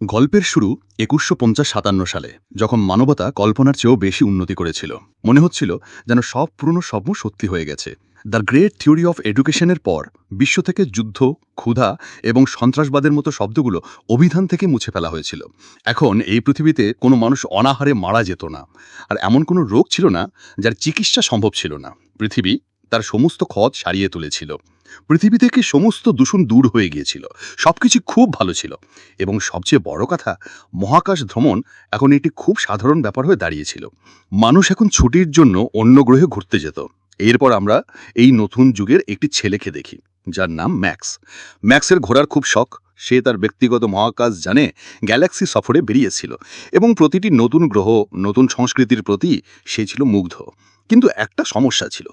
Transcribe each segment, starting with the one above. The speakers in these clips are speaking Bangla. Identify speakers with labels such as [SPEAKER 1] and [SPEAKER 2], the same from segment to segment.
[SPEAKER 1] গল্পের শুরু একুশশো সাতান্ন সালে, যখন মানবতা কল্পনার চেয়েও বেশি উন্নতি করেছিল। মনে হচ্ছিল যেন সব পুরনো স্বপ্ন সত্যি হয়ে গেছে। দ্য গ্রেট থিওরি অফ এডুকেশনের পর, বিশ্ব থেকে যুদ্ধ, ক্ষুধা এবং সন্ত্রাসবাদের মতো শব্দগুলো অভিধান থেকে মুছে ফেলা হয়েছিল। এখন এই পৃথিবীতে কোনো মানুষ অনাহারে মারা যেত না। আর এমন কোনো রোগ ছিল না যার চিকিৎসা সম্ভব ছিল না। পৃথিবী তার সমস্ত ক্ষত সারিয়ে তুলেছিল। পৃথিবী থেকে সমস্ত দূষণ দূর হয়ে গিয়েছিল? সবকিছু খুব ভালো ছিল। এবং সবচেয়ে বড় কথা, মহাকাশ ভ্রমণ এখন একটি খুব সাধারণ ব্যাপার হয়ে দাঁড়িয়েছিল। মানুষ এখন ছুটির জন্য অন্য গ্রহে ঘুরতে যেত। এরপর আমরা এই নতুন যুগের একটি ছেলেকে দেখি, যার নাম ম্যাক্স। ম্যাক্সের ঘোরার খুব শখ, সে তার ব্যক্তিগত মহাকাশ জানে গ্যালাক্সি সফরে বেরিয়েছিল এবং প্রতিটি নতুন গ্রহ, নতুন সংস্কৃতির প্রতি সে ছিল মুগ্ধ। কিন্তু একটা সমস্যা ছিল।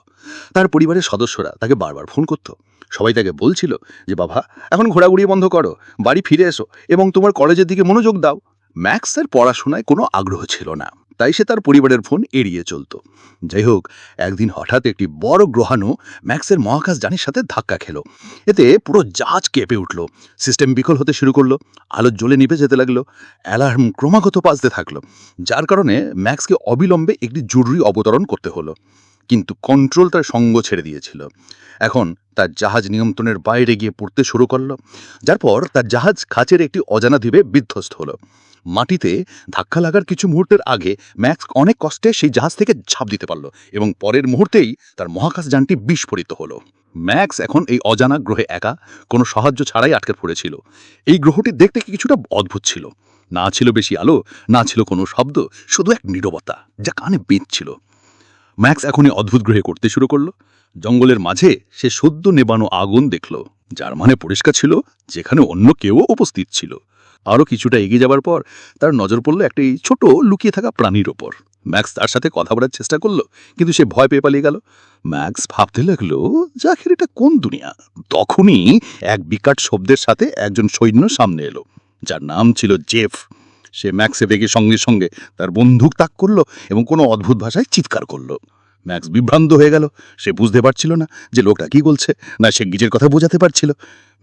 [SPEAKER 1] তার পরিবারের সদস্যরা তাকে বারবার ফোন করত। সবাই তাকে বলছিল যে, বাবা, এখন ঘোরাঘুরি বন্ধ করো, বাড়ি ফিরে এসো এবং তোমার কলেজের দিকে মনোযোগ দাও। ম্যাক্সের পড়াশোনায় কোনো আগ্রহ ছিল না। তাই সে তার পরিবারের ফোন এড়িয়ে চলত। যাই হোক, একদিন হঠাৎ একটি বড় গ্রহাণু ম্যাক্সের মহাকাশ যানের সাথে ধাক্কা খেলো। এতে পুরো জাহাজ কেঁপে উঠল। সিস্টেম বিকল হতে শুরু করল, আলো জ্বলে নিভে যেতে লাগল, অ্যালার্ম ক্রমাগত বাজতে থাকল, যার কারণে ম্যাক্সকে অবিলম্বে একটি জরুরি অবতরণ করতে হলো। কিন্তু কন্ট্রোল তার সঙ্গ ছেড়ে দিয়েছিল। এখন তার জাহাজ নিয়ন্ত্রণের বাইরে গিয়ে পড়তে শুরু করল, যার পর তার জাহাজ খাঁচের একটি অজানা দ্বীপে বিধ্বস্ত হলো। মাটিতে ধাক্কা লাগার কিছু মুহূর্তের আগে ম্যাক্স অনেক কষ্টে সেই জাহাজ থেকে ঝাঁপ দিতে পারল এবং পরের মুহূর্তেই তার মহাকাশ যানটি বিস্ফোরিত হলো। ম্যাক্স এখন এই অজানা গ্রহে একা, কোনো সাহায্য ছাড়াই আটকে পড়েছিল। এই গ্রহটি দেখতে কিছুটা অদ্ভুত ছিল। না ছিল বেশি আলো, না ছিল কোনো শব্দ, শুধু এক নীরবতা যা কানে বেঁধছিল। ম্যাক্স এখনই অদ্ভুত গ্রহে করতে শুরু করল। জঙ্গলের মাঝে সে সদ্য নেবানো আগুন দেখল, যার মানে পরিষ্কার ছিল যেখানে অন্য কেউ উপস্থিত ছিল। আরও কিছুটা এগিয়ে যাবার পর তার নজর পড়ল একটি ছোট লুকিয়ে থাকা প্রাণীর ওপর। ম্যাক্স তার সাথে কথা বলার চেষ্টা করল, কিন্তু সে ভয় পেয়ে পালিয়ে গেল। ম্যাক্স ভাবতে লাগল যাখের এটা কোন দুনিয়া? তখনই এক বিকাট শব্দের সাথে একজন সৈন্য সামনে এলো, যার নাম ছিল জেফ। সে ম্যাক্সে বেগে সঙ্গে সঙ্গে তার বন্দুক তাক করল এবং কোনো অদ্ভুত ভাষায় চিৎকার করল। ম্যাক্স বিভ্রান্ত হয়ে গেল। সে বুঝতে পারছিল না যে লোকটা কি বলছে, না সে গিজের কথা বোঝাতে পারছিল।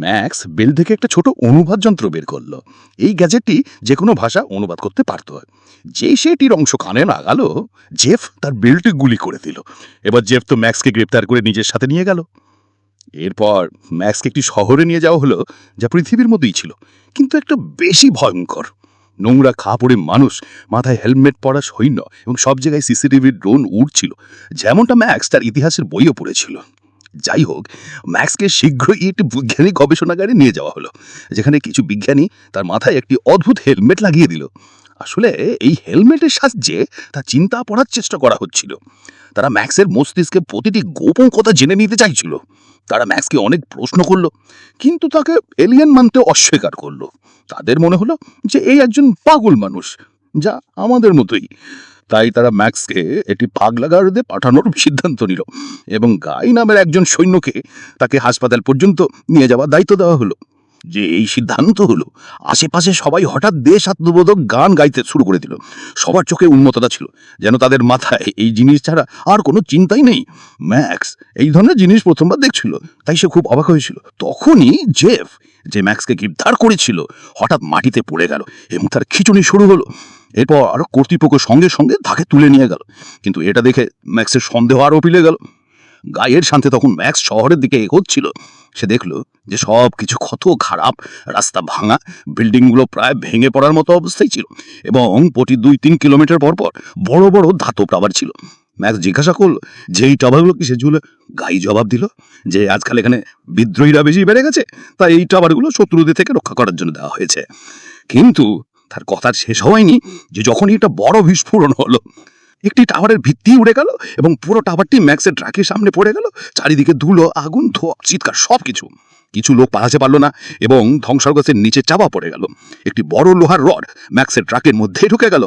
[SPEAKER 1] ম্যাক্স বেল থেকে একটা ছোট অনুবাদ যন্ত্র বের করল। এই গ্যাজেটটি যে কোনো ভাষা অনুবাদ করতে পারত। যেই সেটির অংশ কানে লাগালো, জেফ তার বেল্টে গুলি করে দিল। এবার জেফ তো ম্যাক্সকে গ্রেপ্তার করে নিজের সাথে নিয়ে গেল। এরপর ম্যাক্সকে একটি শহরে নিয়ে যাওয়া হলো, যা পৃথিবীর মতোই ছিল, কিন্তু একটা বেশি ভয়ঙ্কর। নোংরা খা পড়ে মানুষ, মাথায় হেলমেট পরা সৈন্য এবং সব জায়গায় সিসিটিভির ড্রোন উড়ছিল। যেমনটা ম্যাক্স তার ইতিহাসের বইও পড়েছিল। যাই হোক, ম্যাক্সকে শীঘ্রই একটি বৈজ্ঞানিক গবেষণাগারে নিয়ে যাওয়া হলো, যেখানে কিছু বিজ্ঞানী তার মাথায় একটি অদ্ভুত হেলমেট লাগিয়ে দিল। আসলে এই হেলমেটের সাহায্যে তার চিন্তা পড়ার চেষ্টা করা হচ্ছিল। তারা ম্যাক্সের মস্তিষ্কে প্রতিটি গোপন কথা জেনে নিতে চাইছিল। তারা ম্যাক্সকে অনেক প্রশ্ন করল, কিন্তু তাকে এলিয়েন মানতে অস্বীকার করল। তাদের মনে হলো যে এই একজন পাগল মানুষ, যা আমাদের মতোই। তাই তারা ম্যাক্সকে একটি পাগলাগারদে পাঠানোর সিদ্ধান্ত নিল এবং গাই নামের একজন সৈন্যকে তাকে হাসপাতাল পর্যন্ত নিয়ে যাওয়ার দায়িত্ব দেওয়া হলো। যে এই সিদ্ধান্ত হলো, আশেপাশে সবাই হঠাৎ দেশ আত্মবোধক গান গাইতে শুরু করে দিল। সবার চোখে উন্মততা ছিল, যেন তাদের মাথায় এই জিনিস ছাড়া আর কোনো চিন্তাই নেই। ম্যাক্স, এই ধরনের জিনিস প্রথমবার দেখছিল, তাই সে খুব অবাক হয়েছিল। তখনই জেফ, যে ম্যাক্সকে গ্রেপ্তার করেছিল, হঠাৎ মাটিতে পড়ে গেল এবং তার খিচুনি শুরু হলো। এরপর কর্তৃপক্ষ সঙ্গে সঙ্গে তাকে তুলে নিয়ে গেল। কিন্তু এটা দেখে ম্যাক্সের সন্দেহ আরও পিলে গেল। গায়ের শান্তে তখন ম্যাক্স শহরের দিকে এগোচ্ছিল। সে দেখল যে সব কিছু কত খারাপ, রাস্তা ভাঙা, বিল্ডিংগুলো প্রায় ভেঙে পড়ার মতো অবস্থায় ছিল এবং প্রতি দুই তিন কিলোমিটার পর পর বড় বড় ধাতব টাবার ছিল। ম্যাক্স জিজ্ঞাসা করল, যে এই টাবারগুলো কিসের জন্য গাই জবাব দিল যে আজকাল এখানে বিদ্রোহীরা বেশি বেড়ে গেছে, তাই এই টাবারগুলো শত্রুদের থেকে রক্ষা করার জন্য দেওয়া হয়েছে। কিন্তু তার কথা শেষ হয়নি যে যখনই একটা বড় বিস্ফোরণ হলো। একটি টাওয়ারের ভিত্তি উড়ে গেল এবং পুরো টাওয়ারটি ম্যাক্সের ট্রাকের সামনে পড়ে গেল। চারিদিকে ধুলো, আগুন, ধোয়া, চিৎকার সব কিছু কিছু লোক পালাতে পারল না এবং ধ্বংসাগসের নিচে চাপা পড়ে গেল। একটি বড় লোহার রড ম্যাক্সের ট্রাকের মধ্যে ঢুকে গেল।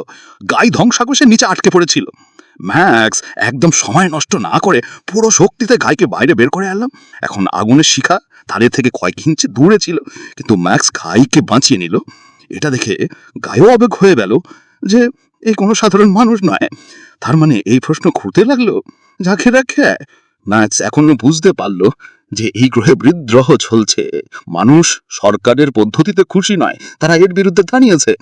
[SPEAKER 1] গাই ধ্বংসাগসের নিচে আটকে পড়েছিল। ম্যাক্স একদম সময় নষ্ট না করে পুরো শক্তিতে গাইকে বাইরে বের করে আনলাম। এখন আগুনের শিখা তাদের থেকে কয়েক ইঞ্চি দূরে ছিল, কিন্তু ম্যাক্স গাইকে বাঁচিয়ে নিল। এটা দেখে গায়েও অবেগ হয়ে গেল যে এই কোনো সাধারণ মানুষ নয়। তার মানে এই প্রশ্ন ঘুরতে লাগল? যাকে রাখে নাচ এখনও বুঝতে পারল
[SPEAKER 2] যে এই গ্রহে বিদ্রোহ চলছে। মানুষ সরকারের পদ্ধতিতে খুশি নয়, তারা এর বিরুদ্ধে দাঁড়িয়েছে